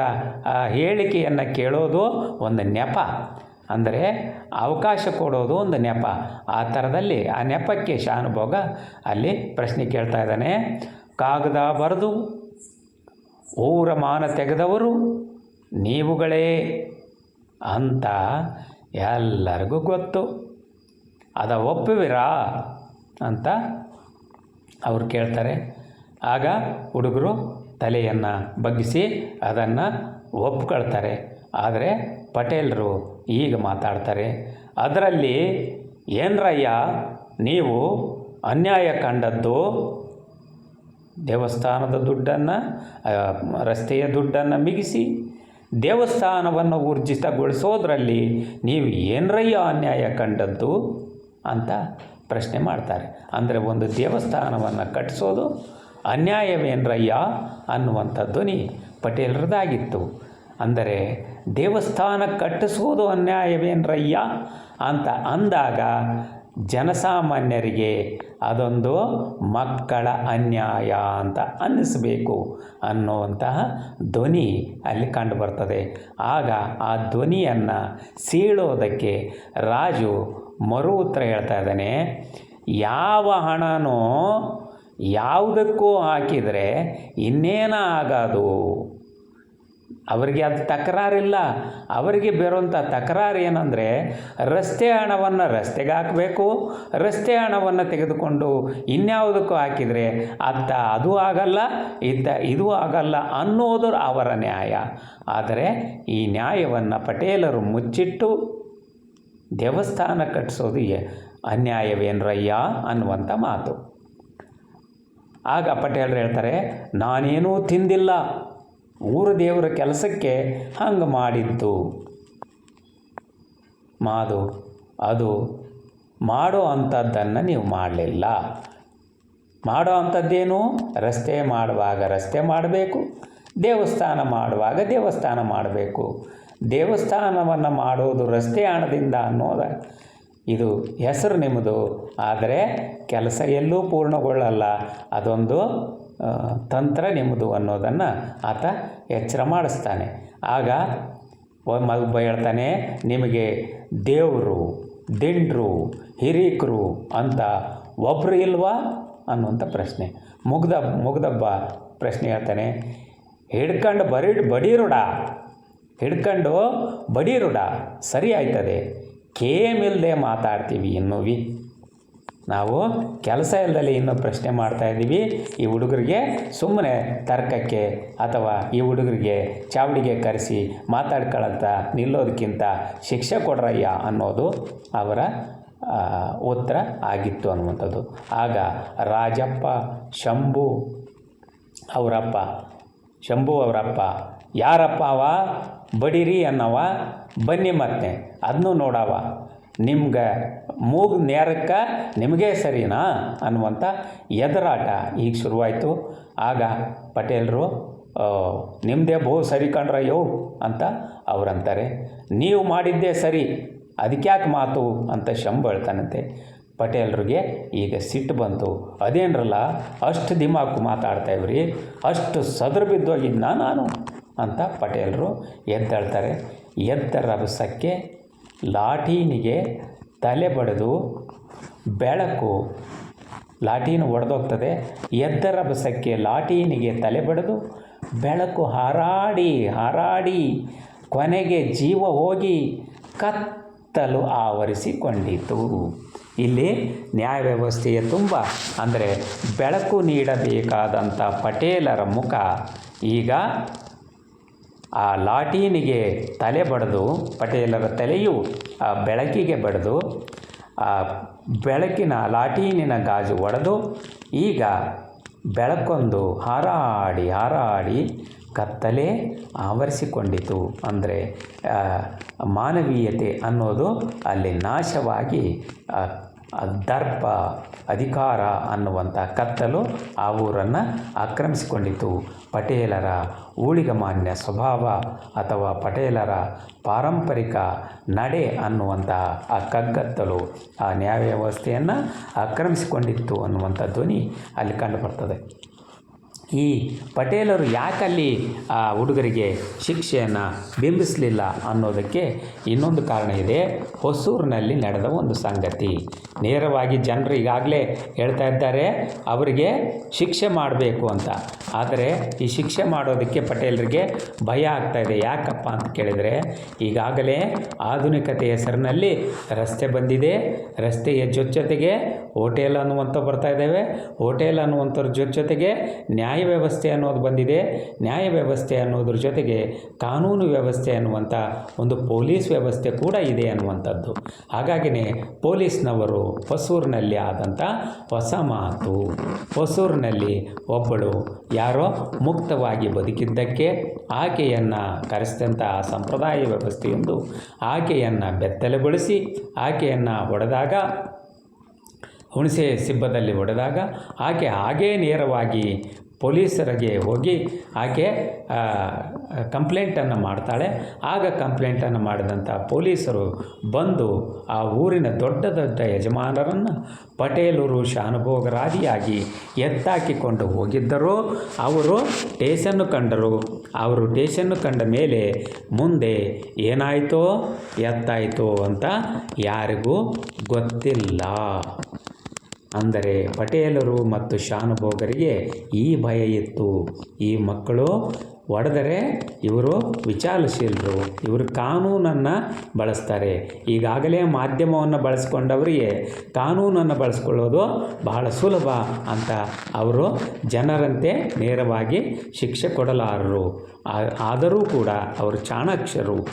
ಹೇಳಿಕೆಯನ್ನು ಕೇಳೋದು ಒಂದು ನೆಪ. ಅಂದರೆ ಅವಕಾಶ ಕೊಡೋದು ಒಂದು ನೆಪ. ಆ ಥರದಲ್ಲಿ ಆ ನೆಪಕ್ಕೆ ಶಾನುಭೋಗ ಅಲ್ಲಿ ಪ್ರಶ್ನೆ ಕೇಳ್ತಾ ಇದ್ದಾನೆ. ಕಾಗದ ಬರೆದು, ಊರ ಮಾನ ತೆಗೆದವರು ನೀವುಗಳೇ ಅಂತ ಎಲ್ಲರಿಗೂ ಗೊತ್ತು. ಅದ ಒಪ್ಪುವಿರಾ ಅಂತ ಅವ್ರು ಕೇಳ್ತಾರೆ. ಆಗ ಹುಡುಗರು ತಲೆಯನ್ನು ಬಗ್ಗಿಸಿ ಅದನ್ನು ಒಪ್ಕೊಳ್ತಾರೆ. ಆದರೆ ಪಟೇಲರು ಈಗ ಮಾತಾಡ್ತಾರೆ. ಅದರಲ್ಲಿ ಏನ್ರಯ್ಯ, ನೀವು ಅನ್ಯಾಯ ಕಂಡದ್ದು ದೇವಸ್ಥಾನದ ದುಡ್ಡನ್ನು ರಸ್ತೆಯ ದುಡ್ಡನ್ನು ಮಿಗಿಸಿ, ದೇವಸ್ಥಾನವನ್ನು ಊರ್ಜಿತಗೊಳಿಸೋದ್ರಲ್ಲಿ ನೀವು ಏನ್ರಯ್ಯ ಅನ್ಯಾಯ ಕಂಡದ್ದು ಅಂತ ಪ್ರಶ್ನೆ ಮಾಡ್ತಾರೆ. ಅಂದರೆ ಒಂದು ದೇವಸ್ಥಾನವನ್ನು ಕಟ್ಟಿಸೋದು ಅನ್ಯಾಯವೇನ್ರಯ್ಯ ಅನ್ನುವಂಥ ಧ್ವನಿ ಪಟೇಲರದಾಗಿತ್ತು ಅಂದರೆ ದೇವಸ್ಥಾನ ಕಟ್ಟಿಸೋದು ಅನ್ಯಾಯವೇನ್ರಯ್ಯ? ಅಂತ ಅಂದಾಗ ಜನಸಾಮಾನ್ಯರಿಗೆ ಅದೊಂದು ಮಕ್ಕಳ ಅನ್ಯಾಯ ಅಂತ ಅನ್ನಿಸಬೇಕು ಅನ್ನುವಂತಹ ಧ್ವನಿ ಅಲ್ಲಿ ಕಂಡುಬರ್ತದೆ. ಆಗ ಆ ಧ್ವನಿಯನ್ನು ಸೀಳೋದಕ್ಕೆ ರಾಜು ಮರು ಉತ್ತರ ಹೇಳ್ತಾ ಇದ್ದಾನೆ, ಯಾವ ಹಣನೋ ಯಾವುದಕ್ಕೂ ಹಾಕಿದರೆ ಇನ್ನೇನ ಆಗೋದು? ಅವರಿಗೆ ಅದು ತಕರಾರಿಲ್ಲ. ಅವರಿಗೆ ಬರುವಂಥ ತಕರಾರು ಏನಂದರೆ, ರಸ್ತೆ ಹಣವನ್ನು ರಸ್ತೆಗೆ ಹಾಕಬೇಕು, ರಸ್ತೆ ಹಣವನ್ನು ತೆಗೆದುಕೊಂಡು ಇನ್ಯಾವುದಕ್ಕೂ ಹಾಕಿದರೆ ಅತ್ತ ಅದು ಆಗಲ್ಲ, ಇತ್ತ ಇದು ಆಗಲ್ಲ ಅನ್ನೋದು ಅವರ ನ್ಯಾಯ. ಆದರೆ ಈ ನ್ಯಾಯವನ್ನು ಪಟೇಲರು ಮುಚ್ಚಿಟ್ಟು ದೇವಸ್ಥಾನ ಕಟ್ಟಿಸೋದು ಅನ್ಯಾಯವೇನ್ರಯ್ಯ ಅನ್ನುವಂಥ ಮಾತು. ಆಗ ಪಟೇಲರು ಹೇಳ್ತಾರೆ, ನಾನೇನೂ ತಿಂದಿಲ್ಲ. ಊರು ದೇವರ ಕೆಲಸಕ್ಕೆ ಹಂಗೆ ಮಾಡಿತ್ತು ಮಾದು, ಅದು ಮಾಡೋ ಅಂಥದ್ದನ್ನು ನೀವು ಮಾಡಲಿಲ್ಲ. ಮಾಡೋ ಅಂಥದ್ದೇನು? ರಸ್ತೆ ಮಾಡುವಾಗ ರಸ್ತೆ ಮಾಡಬೇಕು, ದೇವಸ್ಥಾನ ಮಾಡುವಾಗ ದೇವಸ್ಥಾನ ಮಾಡಬೇಕು. ದೇವಸ್ಥಾನವನ್ನು ಮಾಡೋದು ರಸ್ತೆ ಹಣದಿಂದ ಅನ್ನೋದ. ಇದು ಹೆಸರು ನಿಮ್ಮದು ಆದರೆ ಕೆಲಸ ಎಲ್ಲೂ ಪೂರ್ಣಗೊಳ್ಳಲ್ಲ. ಅದೊಂದು ತಂತ್ರ ನಿಮ್ಮದು ಅನ್ನೋದನ್ನು ಆತ ಎಚ್ಚರ ಮಾಡಿಸ್ತಾನೆ. ಆಗ ಒಬ್ಬ ಹೇಳ್ತಾನೆ, ನಿಮಗೆ ದೇವರು, ದಿಂಡ್ರು, ಹಿರೀಕರು ಅಂತ ಒಬ್ಬರು ಇಲ್ವಾ? ಅನ್ನುವಂಥ ಪ್ರಶ್ನೆ. ಮುಗ್ದ, ಮುಗ್ದಬ್ಬ ಪ್ರಶ್ನೆ ಹೇಳ್ತಾನೆ, ಹಿಡ್ಕೊಂಡು ಬರಿ, ಬಡೀರುಡ, ಹಿಡ್ಕೊಂಡು ಬಡೀರುಡ, ಸರಿ ಆಯ್ತದೆ. ಕೇಮಿಲ್ಲದೆ ಮಾತಾಡ್ತೀವಿ ಇನ್ನೂವಿ. ನಾವು ಕೆಲಸ ಇಲ್ಲದಲ್ಲಿ ಇನ್ನೂ ಪ್ರಶ್ನೆ ಮಾಡ್ತಾ ಇದ್ದೀವಿ. ಈ ಹುಡುಗರಿಗೆ ಸುಮ್ಮನೆ ತರ್ಕಕ್ಕೆ ಅಥವಾ ಈ ಹುಡುಗರಿಗೆ ಚಾವಡಿಗೆ ಕರೆಸಿ ಮಾತಾಡ್ಕೊಳ್ಳಂತ ನಿಲ್ಲೋದಕ್ಕಿಂತ ಶಿಕ್ಷೆ ಕೊಡ್ರಯ್ಯ ಅನ್ನೋದು ಅವರ ಉತ್ತರ ಆಗಿತ್ತು ಅನ್ನುವಂಥದ್ದು. ಆಗ ರಾಜಪ್ಪ, ಶಂಭು ಅವರಪ್ಪ ಶಂಭು ಅವರಪ್ಪ, ಯಾರಪ್ಪ ಅವ? ಬಡೀರಿ ಅನ್ನವ? ಬನ್ನಿ ಮತ್ತೆ. ಅದನ್ನು ನೋಡವ. ನಿಮ್ಗೆ ಮೂಗು ನೇರಕ್ಕೆ ನಿಮಗೆ ಸರಿನಾ ಅನ್ನುವಂಥ ಎದುರಾಟ ಈಗ ಶುರುವಾಯಿತು. ಆಗ ಪಟೇಲರು ನಿಮ್ಮದೇ ಬಹು ಸರಿ ಕಣ್ರಯ್ಯೋ ಅಂತ ಅವರಂತಾರೆ. ನೀವು ಮಾಡಿದ್ದೇ ಸರಿ, ಅದಕ್ಯಾಕೆ ಮಾತು? ಅಂತ ಶಂಭು ಹೇಳ್ತಾನಂತೆ. ಪಟೇಲ್ರಿಗೆ ಈಗ ಸಿಟ್ಟು ಬಂತು. ಅದೇನ್ರಲ್ಲ, ಅಷ್ಟು ದಿಮಾಕು ಮಾತಾಡ್ತಾ ಇವ್ರಿ, ಅಷ್ಟು ಸದ್ರ ಬಿದ್ದೋಗಿದ್ದ ನಾನು? ಅಂತ ಪಟೇಲರು ಎದ್ದೇಳ್ತಾರೆ. ಎದ್ದ ರಭಸಕ್ಕೆ ಲಾಠೀನಿಗೆ ತಲೆ ಬಡಿದು ಬೆಳಕು ಲಾಟೀನು ಒಡೆದೋಗ್ತದೆ. ಎದ್ದರ ಬಸಕ್ಕೆ ಲಾಠೀನಿಗೆ ತಲೆ ಬಡಿದು ಬೆಳಕು ಹಾರಾಡಿ ಹಾರಾಡಿ ಕೊನೆಗೆ ಜೀವ ಹೋಗಿ ಕತ್ತಲು ಆವರಿಸಿಕೊಂಡಿತು. ಇಲ್ಲಿ ನ್ಯಾಯ ವ್ಯವಸ್ಥೆಯ ತುಂಬ ಅಂದರೆ ಬೆಳಕು ನೀಡಬೇಕಾದಂಥ ಪಟೇಲರ ಮುಖ ಈಗ ಆ ಲಾಟೀನಿಗೆ ತಲೆ ಬಡಿದು ಪಟೇಲರ ತಲೆಯು, ಆ, ಬೆಳಕಿಗೆ ಬಡಿದು, ಆ, ಬೆಳಕಿನ ಲಾಟೀನಿನ ಗಾಜು ಒಡೆದು, ಈಗ ಬೆಳಕೊಂದು ಹಾರಾಡಿ ಹಾರಾಡಿ ಕತ್ತಲೆ ಆವರಿಸಿಕೊಂಡಿತು. ಅಂದರೆ ಮಾನವೀಯತೆ ಅನ್ನೋದು ಅಲ್ಲಿ ನಾಶವಾಗಿ ದರ್ಪ, ಅಧಿಕಾರ ಅನ್ನುವಂಥ ಕತ್ತಲು ಆ ಊರನ್ನು ಆಕ್ರಮಿಸಿಕೊಂಡಿತು ಪಟೇಲರ ಊಳಿಗಮಾನ್ಯ ಸ್ವಭಾವ ಅಥವಾ ಪಟೇಲರ ಪಾರಂಪರಿಕ ನಡೆ ಅನ್ನುವಂಥ ಆ ಕಗ್ಗತ್ತಲು ಆ ನ್ಯಾಯ ವ್ಯವಸ್ಥೆಯನ್ನು ಆಕ್ರಮಿಸಿಕೊಂಡಿತ್ತು ಅನ್ನುವಂಥ ಧ್ವನಿ ಅಲ್ಲಿ ಕಂಡುಬರ್ತದೆ ಈ ಪಟೇಲರು ಯಾಕಲ್ಲಿ ಆ ಹುಡುಗರಿಗೆ ಶಿಕ್ಷೆಯನ್ನು ಬಿಂಬಿಸಲಿಲ್ಲ ಅನ್ನೋದಕ್ಕೆ ಇನ್ನೊಂದು ಕಾರಣ ಇದೆ, ಹೊಸೂರಿನಲ್ಲಿ ನಡೆದ ಒಂದು ಸಂಗತಿ. ನೇರವಾಗಿ ಜನರು ಈಗಾಗಲೇ ಹೇಳ್ತಾ ಇದ್ದಾರೆ, ಅವರಿಗೆ ಶಿಕ್ಷೆ ಮಾಡಬೇಕು ಅಂತ. ಆದರೆ ಈ ಶಿಕ್ಷೆ ಮಾಡೋದಕ್ಕೆ ಪಟೇಲರಿಗೆ ಭಯ ಆಗ್ತಾ ಇದೆ. ಯಾಕಪ್ಪ ಅಂತ ಕೇಳಿದರೆ, ಈಗಾಗಲೇ ಆಧುನಿಕತೆ ಹೆಸರಿನಲ್ಲಿ ರಸ್ತೆ ಬಂದಿದೆ. ರಸ್ತೆಯ ಜೊತೆಗೆ ಹೋಟೆಲ್ ಅನ್ನುವಂಥ ಬರ್ತಾ ಇದ್ದಾವೆ. ಹೋಟೆಲ್ ಅನ್ನುವಂಥವ್ರ ಜೊತೆ ಜೊತೆಗೆ ನ್ಯಾಯ ವ್ಯವಸ್ಥೆ ಅನ್ನೋದು ಬಂದಿದೆ. ನ್ಯಾಯ ವ್ಯವಸ್ಥೆ ಅನ್ನೋದ್ರ ಜೊತೆಗೆ ಕಾನೂನು ವ್ಯವಸ್ಥೆ ಅನ್ನುವಂಥ ಒಂದು ಪೊಲೀಸ್ ವ್ಯವಸ್ಥೆ ಕೂಡ ಇದೆ ಅನ್ನುವಂಥದ್ದು. ಹಾಗಾಗಿನೇ ಪೊಲೀಸ್ನವರು ಹೊಸೂರಿನಲ್ಲಿ ಆದಂಥ ಹೊಸ ಮಾತು. ಹೊಸೂರಿನಲ್ಲಿ ಒಬ್ಬಳು ಯಾರೋ ಮುಕ್ತವಾಗಿ ಬದುಕಿದ್ದಕ್ಕೆ ಆಕೆಯನ್ನು ಕರೆಸಿದಂಥ ಸಂಪ್ರದಾಯ ವ್ಯವಸ್ಥೆಯೊಂದು ಆಕೆಯನ್ನು ಬೆತ್ತಲೆಗೊಳಿಸಿ, ಆಕೆಯನ್ನು ಹೊಡೆದಾಗ ಹುಣಸೆ ಸಿಬ್ಬದಲ್ಲಿ ಹೊಡೆದಾಗ ಆಕೆ ಹಾಗೇ ನೇರವಾಗಿ ಪೊಲೀಸರಿಗೆ ಹೋಗಿ ಆಕೆ ಕಂಪ್ಲೇಂಟನ್ನು ಮಾಡ್ತಾಳೆ. ಆಗ ಕಂಪ್ಲೇಂಟನ್ನು ಮಾಡಿದಂಥ ಪೊಲೀಸರು ಬಂದು ಆ ಊರಿನ ದೊಡ್ಡ ದೊಡ್ಡ ಯಜಮಾನರನ್ನು ಪಟೇಲರು ಶಾನುಭೋಗರಾದಿಯಾಗಿ ಎತ್ತಾಕಿಕೊಂಡು ಹೋಗಿದ್ದರು. ಅವರು ಟೇಷನ್ನು ಕಂಡರು. ಅವರು ಟೇಷನ್ನು ಕಂಡ ಮೇಲೆ ಮುಂದೆ ಏನಾಯಿತೋ, ಎತ್ತಾಯಿತೋ ಅಂತ ಯಾರಿಗೂ ಗೊತ್ತಿಲ್ಲ. ಅಂದರೆ ಪಟೇಲರು ಮತ್ತು ಶಾನುಭೋಗರಿಗೆ ಈ ಭಯ ಇತ್ತು. ಈ ಮಕ್ಕಳು ಹೊಡೆದರೆ ಇವರು ವಿಚಾರಶೀಲರು, ಇವರು ಕಾನೂನನ್ನು ಬಳಸ್ತಾರೆ. ಈಗಾಗಲೇ ಮಾಧ್ಯಮವನ್ನು ಬಳಸ್ಕೊಂಡವರಿಗೆ ಕಾನೂನನ್ನು ಬಳಸ್ಕೊಳ್ಳೋದು ಬಹಳ ಸುಲಭ ಅಂತ ಅವರು ಜನರಂತೆ ನೇರವಾಗಿ ಶಿಕ್ಷೆ ಕೊಡಲಾರರು. ಆದರೂ ಕೂಡ ಅವರು ಚಾಣಾಕ್ಷರು.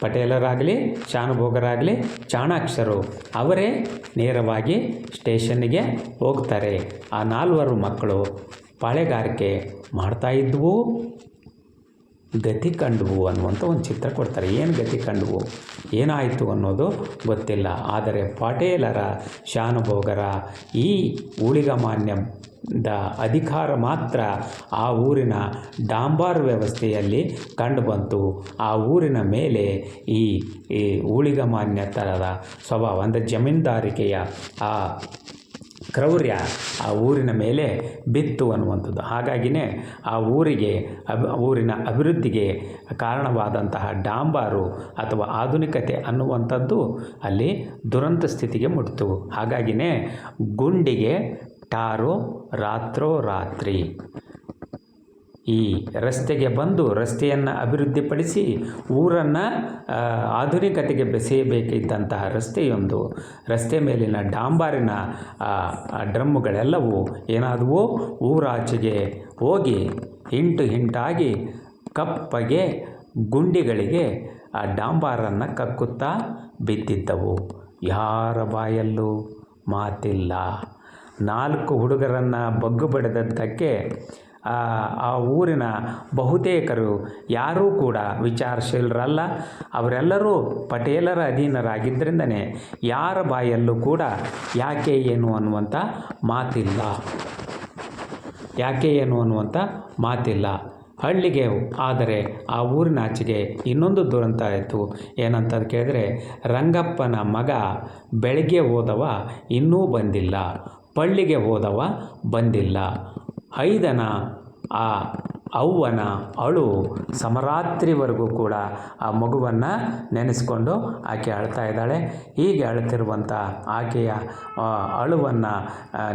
ಪಟೇಲರಾಗಲಿ ಶಾನುಭೋಗರಾಗಲಿ ಚಾಣಾಕ್ಷರು ಅವರೇ ನೇರವಾಗಿ ಸ್ಟೇಷನ್ನಿಗೆ ಹೋಗ್ತಾರೆ. ಆ ನಾಲ್ವರು ಮಕ್ಕಳು ಪಾಳೆಗಾರಿಕೆ ಮಾಡ್ತಾ ಇದ್ವು. ಗತಿ ಕಂಡುವು ಅನ್ನುವಂಥ ಒಂದು ಚಿತ್ರ ಕೊಡ್ತಾರೆ. ಏನು ಗತಿ ಕಂಡುವು ಏನಾಯಿತು ಅನ್ನೋದು ಗೊತ್ತಿಲ್ಲ. ಆದರೆ ಪಟೇಲರ ಶಾನುಭೋಗರ ಈ ಊಳಿಗಮಾನ್ಯದ ಅಧಿಕಾರ ಮಾತ್ರ ಆ ಊರಿನ ಡಾಂಬಾರ್ ವ್ಯವಸ್ಥೆಯಲ್ಲಿ ಕಂಡುಬಂತು ಆ ಊರಿನ ಮೇಲೆ ಈ ಈ ಊಳಿಗಮಾನ್ಯ ಥರದ ಸ್ವಭಾವ, ಅಂದರೆ ಜಮೀನ್ದಾರಿಕೆಯ ಆ ಕ್ರೌರ್ಯ ಆ ಊರಿನ ಮೇಲೆ ಬಿತ್ತು ಅನ್ನುವಂಥದ್ದು. ಹಾಗಾಗಿಯೇ ಆ ಊರಿಗೆ ಅಬ್ ಊರಿನ ಅಭಿವೃದ್ಧಿಗೆ ಕಾರಣವಾದಂತಹ ಡಾಂಬಾರು ಅಥವಾ ಆಧುನಿಕತೆ ಅನ್ನುವಂಥದ್ದು ಅಲ್ಲಿ ದುರಂತ ಸ್ಥಿತಿಗೆ ಮುಟ್ಟಿತು ಹಾಗಾಗಿಯೇ ಗುಂಡಿಗೆ ಟಾರೋ ರಾತ್ರೋ ರಾತ್ರಿ. ಈ ರಸ್ತೆಗೆ ಬಂದು ರಸ್ತೆಯನ್ನು ಅಭಿವೃದ್ಧಿಪಡಿಸಿ ಊರನ್ನು ಆಧುನಿಕತೆಗೆ ಬೆಸೆಯಬೇಕಿದ್ದಂತಹ ರಸ್ತೆಯೊಂದು. ರಸ್ತೆ ಮೇಲಿನ ಡಾಂಬಾರಿನ ಡ್ರಮ್ಮುಗಳೆಲ್ಲವೂ ಏನಾದವು ಊರಾಚೆಗೆ ಹೋಗಿ ಹಿಂಟು ಹಿಂಟಾಗಿ ಕಪ್ಪಗೆ ಗುಂಡಿಗಳಿಗೆ ಆ ಡಾಂಬಾರನ್ನು ಕಕ್ಕುತ್ತಾ ಬಿದ್ದಿದ್ದವು. ಯಾರ ಬಾಯಲ್ಲೂ ಮಾತಿಲ್ಲ. ನಾಲ್ಕು ಹುಡುಗರನ್ನು ಬಗ್ಗು ಬಡಿದದ್ದಕ್ಕೆ ಆ ಊರಿನ ಬಹುತೇಕರು ಯಾರೂ ಕೂಡ ವಿಚಾರಶೀಲರಲ್ಲ. ಅವರೆಲ್ಲರೂ ಪಟೇಲರ ಅಧೀನರಾಗಿದ್ದರಿಂದನೇ ಯಾರ ಬಾಯಲ್ಲೂ ಕೂಡ ಯಾಕೆ ಏನು ಅನ್ನುವಂಥ ಮಾತಿಲ್ಲ. ಯಾಕೆ ಏನು ಅನ್ನುವಂಥ ಮಾತಿಲ್ಲ. ಹಳ್ಳಿಗೆ ಆದರೆ ಆ ಊರಿನ ಆಚೆಗೆ ಇನ್ನೊಂದು ದುರಂತ ಆಯಿತು. ಏನಂತ ಕೇಳಿದ್ರೆ ರಂಗಪ್ಪನ ಮಗ ಬೆಳಗ್ಗೆ ಹೋದವ ಇನ್ನೂ ಬಂದಿಲ್ಲ. ಪಳ್ಳಿಗೆ ಹೋದವ ಬಂದಿಲ್ಲ. ಐದನ ಆ ಅವ್ವನ, ಅಳು ಸಮರಾತ್ರಿವರೆಗೂ ಕೂಡ ಆ ಮಗುವನ್ನು ನೆನೆಸ್ಕೊಂಡು ಆಕೆ ಅಳ್ತಾ ಇದ್ದಾಳೆ. ಹೀಗೆ ಅಳ್ತಿರುವಂಥ ಆಕೆಯ ಅಳುವನ್ನು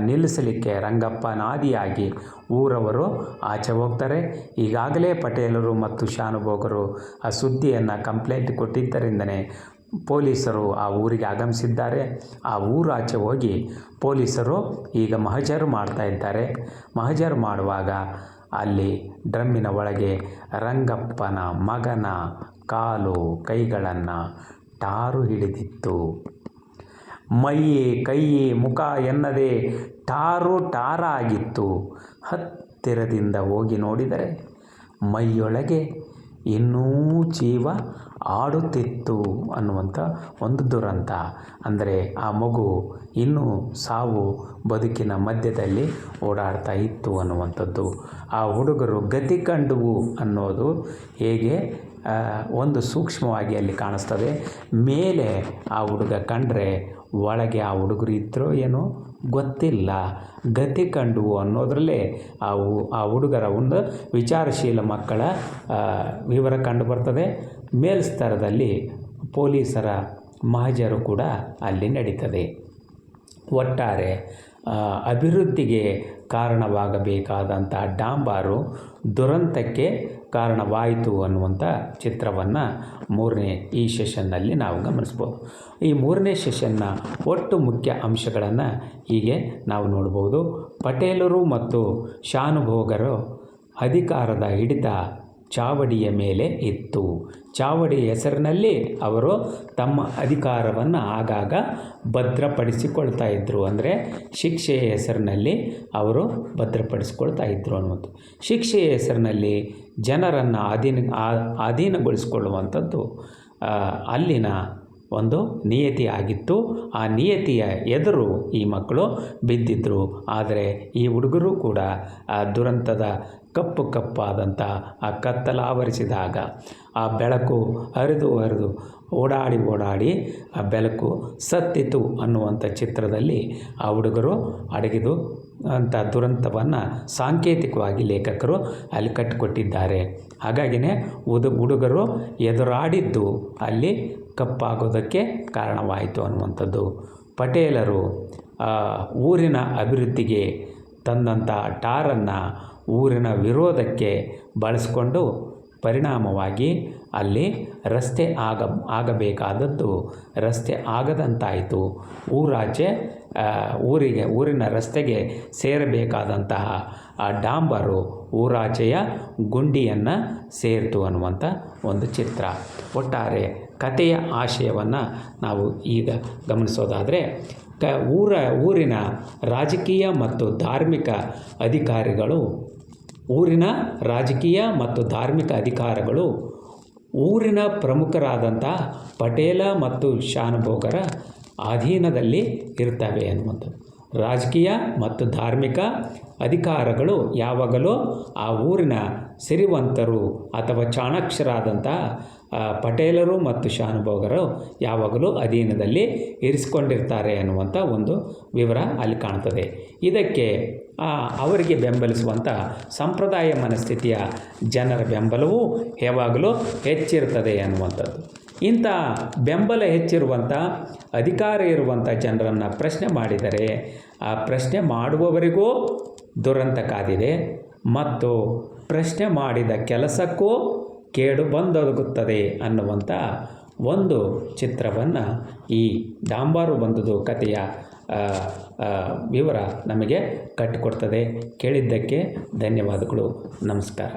ನಿಲ್ಲಿಸಲಿಕ್ಕೆ ರಂಗಪ್ಪನಾದಿಯಾಗಿ ಊರವರು ಆಚೆ ಹೋಗ್ತಾರೆ. ಈಗಾಗಲೇ ಪಟೇಲರು ಮತ್ತು ಶಾನುಭೋಗರು ಆ ಸುದ್ದಿಯನ್ನು ಕಂಪ್ಲೇಂಟ್ ಕೊಟ್ಟಿದ್ದರಿಂದನೇ ಪೊಲೀಸರು ಆ ಊರಿಗೆ ಆಗಮಿಸಿದ್ದಾರೆ. ಆ ಊರಾಚೆ ಹೋಗಿ ಪೊಲೀಸರು ಈಗ ಮಹಜರು ಮಾಡ್ತಾ ಇದ್ದಾರೆ. ಮಹಜರು ಮಾಡುವಾಗ ಅಲ್ಲಿ ಡ್ರಮ್ಮಿನ ಒಳಗೆ ರಂಗಪ್ಪನ ಮಗನ ಕಾಲು ಕೈಗಳನ್ನು ಟಾರು ಹಿಡಿದಿತ್ತು. ಮೈಯೇ ಕೈಯೇ ಮುಖ ಎನ್ನದೆ ಟಾರು ಟಾರಾಗಿತ್ತು. ಹತ್ತಿರದಿಂದ ಹೋಗಿ ನೋಡಿದರೆ ಮೈಯೊಳಗೆ ಇನ್ನೂ ಜೀವ ಆಡುತ್ತಿತ್ತು ಅನ್ನುವಂಥ ಒಂದು ದುರಂತ. ಅಂದರೆ ಆ ಮಗು ಇನ್ನೂ ಸಾವು ಬದುಕಿನ ಮಧ್ಯದಲ್ಲಿ ಓಡಾಡ್ತಾ ಇತ್ತು ಅನ್ನುವಂಥದ್ದು. ಆ ಹುಡುಗರು ಗತಿ ಕಂಡುವು ಅನ್ನೋದು ಹೇಗೆ ಒಂದು ಸೂಕ್ಷ್ಮವಾಗಿ ಅಲ್ಲಿ ಕಾಣಿಸ್ತದೆ. ಮೇಲೆ ಆ ಹುಡುಗ ಕಂಡರೆ ಒಳಗೆ ಆ ಹುಡುಗರು ಇದ್ದರೋ ಏನೋ ಗೊತ್ತಿಲ್ಲ. ಗತಿ ಕಂಡುವು ಅನ್ನೋದರಲ್ಲೇ ಆ ಆ ಹುಡುಗರ ಒಂದು ವಿಚಾರಶೀಲ ಮಕ್ಕಳ ವಿವರ ಕಂಡು ಬರ್ತದೆ. ಮೇಲ್ಸ್ತರದಲ್ಲಿ ಪೊಲೀಸರ ಮಹಜರು ಕೂಡ ಅಲ್ಲಿ ನಡೀತದೆ. ಒಟ್ಟಾರೆ ಅಭಿವೃದ್ಧಿಗೆ ಕಾರಣವಾಗಬೇಕಾದಂಥ ಡಾಂಬಾರು ದುರಂತಕ್ಕೆ ಕಾರಣವಾಯಿತು ಅನ್ನುವಂಥ ಚಿತ್ರವನ್ನು ಮೂರನೇ ಈ ಸೆಷನ್ನಲ್ಲಿ ನಾವು ಗಮನಿಸ್ಬೋದು. ಈ ಮೂರನೇ ಸೆಷನ್ನ ಒಟ್ಟು ಮುಖ್ಯ ಅಂಶಗಳನ್ನು ಹೀಗೆ ನಾವು ನೋಡ್ಬೋದು. ಪಟೇಲರು ಮತ್ತು ಶಾನುಭೋಗರು ಅಧಿಕಾರದ ಹಿಡಿತ ಚಾವಡಿಯ ಮೇಲೆ ಇತ್ತು. ಚಾವಡಿ ಹೆಸರಿನಲ್ಲಿ ಅವರು ತಮ್ಮ ಅಧಿಕಾರವನ್ನು ಆಗಾಗ ಭದ್ರಪಡಿಸಿಕೊಳ್ತಾ ಇದ್ದರು ಅಂದರೆ ಶಿಕ್ಷೆಯ ಹೆಸರಿನಲ್ಲಿ ಅವರು ಭದ್ರಪಡಿಸಿಕೊಳ್ತಾ ಇದ್ದರು ಅನ್ನುವಂಥದ್ದು. ಶಿಕ್ಷೆಯ ಹೆಸರಿನಲ್ಲಿ ಜನರನ್ನು ಅಧೀನ ಅಧೀನಗೊಳಿಸಿಕೊಳ್ಳುವಂಥದ್ದು ಅಲ್ಲಿನ ಒಂದು ನಿಯತಿ ಆಗಿತ್ತು. ಆ ನಿಯತಿಯ ಎದುರು ಈ ಮಕ್ಕಳು ಬಿದ್ದಿದ್ದರು ಆದರೆ ಈ ಹುಡುಗರು ಕೂಡ, ಆ, ದುರಂತದ ಕಪ್ಪು ಕಪ್ಪಾದಂಥ ಆ ಕತ್ತಲಾವರಿಸಿದಾಗ ಆ ಬೆಳಕು ಹರಿದು ಹರಿದು ಓಡಾಡಿ ಓಡಾಡಿ ಆ ಬೆಳಕು ಸತ್ತಿತು ಅನ್ನುವಂಥ ಚಿತ್ರದಲ್ಲಿ ಆ ಹುಡುಗರು ಅಡಗಿದು ಅಂಥ ದುರಂತವನ್ನು ಸಾಂಕೇತಿಕವಾಗಿ ಲೇಖಕರು ಅಲ್ಲಿ ಕಟ್ಟಿಕೊಟ್ಟಿದ್ದಾರೆ. ಹಾಗಾಗಿನೇ ಉದು, ಹುಡುಗರು ಎದುರಾಡಿದ್ದು ಅಲ್ಲಿ ಕಪ್ಪಾಗೋದಕ್ಕೆ ಕಾರಣವಾಯಿತು ಅನ್ನುವಂಥದ್ದು. ಪಟೇಲರು ಊರಿನ ಅಭಿವೃದ್ಧಿಗೆ ತಂದಂಥ ಟಾರನ್ನು ಊರಿನ ವಿರೋಧಕ್ಕೆ ಬಳಸಿಕೊಂಡು ಪರಿಣಾಮವಾಗಿ ಅಲ್ಲಿ ರಸ್ತೆ ಆಗ, ಆಗಬೇಕಾದದ್ದು. ರಸ್ತೆ ಆಗದಂತಾಯಿತು. ಊರಾಚೆ ಊರಿಗೆ, ಊರಿನ ರಸ್ತೆಗೆ ಸೇರಬೇಕಾದಂತಹ, ಆ, ಡಾಂಬರು ಊರಾಚೆಯ ಗುಂಡಿಯನ್ನು ಸೇರಿತು ಅನ್ನುವಂಥ ಒಂದು ಚಿತ್ರ. ಒಟ್ಟಾರೆ ಕಥೆಯ ಆಶಯವನ್ನು ನಾವು ಈಗ ಗಮನಿಸೋದಾದರೆ, ಕ, ಊರ, ಊರಿನ ರಾಜಕೀಯ ಮತ್ತು ಧಾರ್ಮಿಕ ಅಧಿಕಾರಿಗಳು ಊರಿನ ರಾಜಕೀಯ ಮತ್ತು ಧಾರ್ಮಿಕ ಅಧಿಕಾರಗಳು ಊರಿನ ಪ್ರಮುಖರಾದಂಥ ಪಟೇಲ ಮತ್ತು ಶಾನುಭೋಗರ ಅಧೀನದಲ್ಲಿ ಇರ್ತವೆ ಅನ್ನುವಂಥದ್ದು ರಾಜಕೀಯ ಮತ್ತು ಧಾರ್ಮಿಕ ಅಧಿಕಾರಗಳು ಯಾವಾಗಲೂ ಆ ಊರಿನ ಸಿರಿವಂತರು ಅಥವಾ ಚಾಣಾಕ್ಷರಾದಂಥ ಪಟೇಲರು ಮತ್ತು ಶಾನುಭೋಗರು ಯಾವಾಗಲೂ ಅಧೀನದಲ್ಲಿ ಇರಿಸಿಕೊಂಡಿರ್ತಾರೆ ಅನ್ನುವಂಥ ಒಂದು ವಿವರ ಅಲ್ಲಿ ಕಾಣ್ತದೆ. ಇದಕ್ಕೆ ಅವರಿಗೆ ಬೆಂಬಲಿಸುವಂಥ ಸಂಪ್ರದಾಯ ಮನಸ್ಥಿತಿಯ ಜನರ ಬೆಂಬಲವೂ ಯಾವಾಗಲೂ ಹೆಚ್ಚಿರ್ತದೆ ಅನ್ನುವಂಥದ್ದು ಇಂಥ ಬೆಂಬಲ ಹೆಚ್ಚಿರುವಂಥ, ಅಧಿಕಾರ ಇರುವಂಥ ಜನರನ್ನು ಪ್ರಶ್ನೆ ಮಾಡಿದರೆ, ಆ ಪ್ರಶ್ನೆ ಮಾಡುವವರಿಗೂ ದುರಂತ ಕಾದಿದೆ ಮತ್ತು ಪ್ರಶ್ನೆ ಮಾಡಿದ ಕೆಲಸಕ್ಕೂ ಕೇಡು ಬಂದೊದಗುತ್ತದೆ ಅನ್ನುವಂಥ ಒಂದು ಚಿತ್ರವನ್ನು ಈ ಡಾಂಬಾರು ಬಂದುದು ಕಥೆಯ ವಿವರ ನಮಗೆ ಕಟ್ಟಿಕೊಡ್ತದೆ. ಕೇಳಿದ್ದಕ್ಕೆ ಧನ್ಯವಾದಗಳು. ನಮಸ್ಕಾರ.